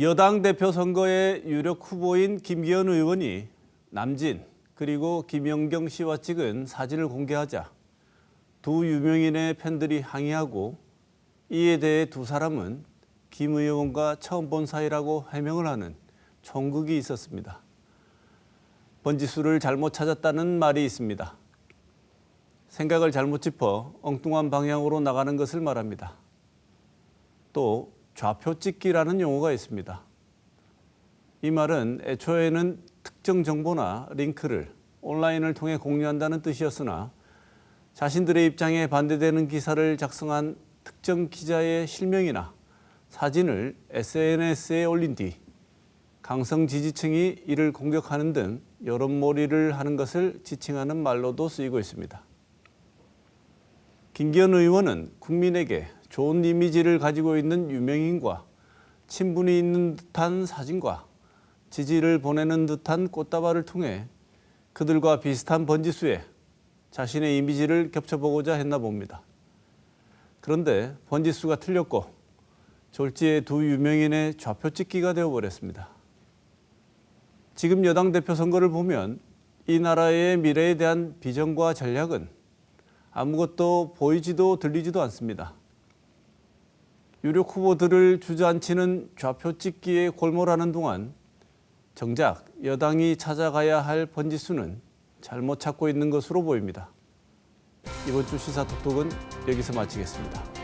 여당 대표 선거의 유력 후보인 김기현 의원이 남진 그리고 김영경 씨와 찍은 사진을 공개하자 두 유명인의 팬들이 항의하고 이에 대해 두 사람은 김 의원과 처음 본 사이라고 해명을 하는 총극이 있었습니다. 번지수를 잘못 찾았다는 말이 있습니다. 생각을 잘못 짚어 엉뚱한 방향으로 나가는 것을 말합니다. 또 좌표 찍기라는 용어가 있습니다. 이 말은 애초에는 특정 정보나 링크를 온라인을 통해 공유한다는 뜻이었으나 자신들의 입장에 반대되는 기사를 작성한 특정 기자의 실명이나 사진을 SNS에 올린 뒤 강성 지지층이 이를 공격하는 등 여론몰이를 하는 것을 지칭하는 말로도 쓰이고 있습니다. 김기현 의원은 국민에게 좋은 이미지를 가지고 있는 유명인과 친분이 있는 듯한 사진과 지지를 보내는 듯한 꽃다발을 통해 그들과 비슷한 번지수에 자신의 이미지를 겹쳐보고자 했나 봅니다. 그런데 번지수가 틀렸고 졸지에 두 유명인의 좌표 찍기가 되어버렸습니다. 지금 여당 대표 선거를 보면 이 나라의 미래에 대한 비전과 전략은 아무것도 보이지도 들리지도 않습니다. 유력 후보들을 주저앉히는 좌표 찍기에 골몰하는 동안 정작 여당이 찾아가야 할 번지수는 잘못 찾고 있는 것으로 보입니다. 이번 주 시사 톡톡은 여기서 마치겠습니다.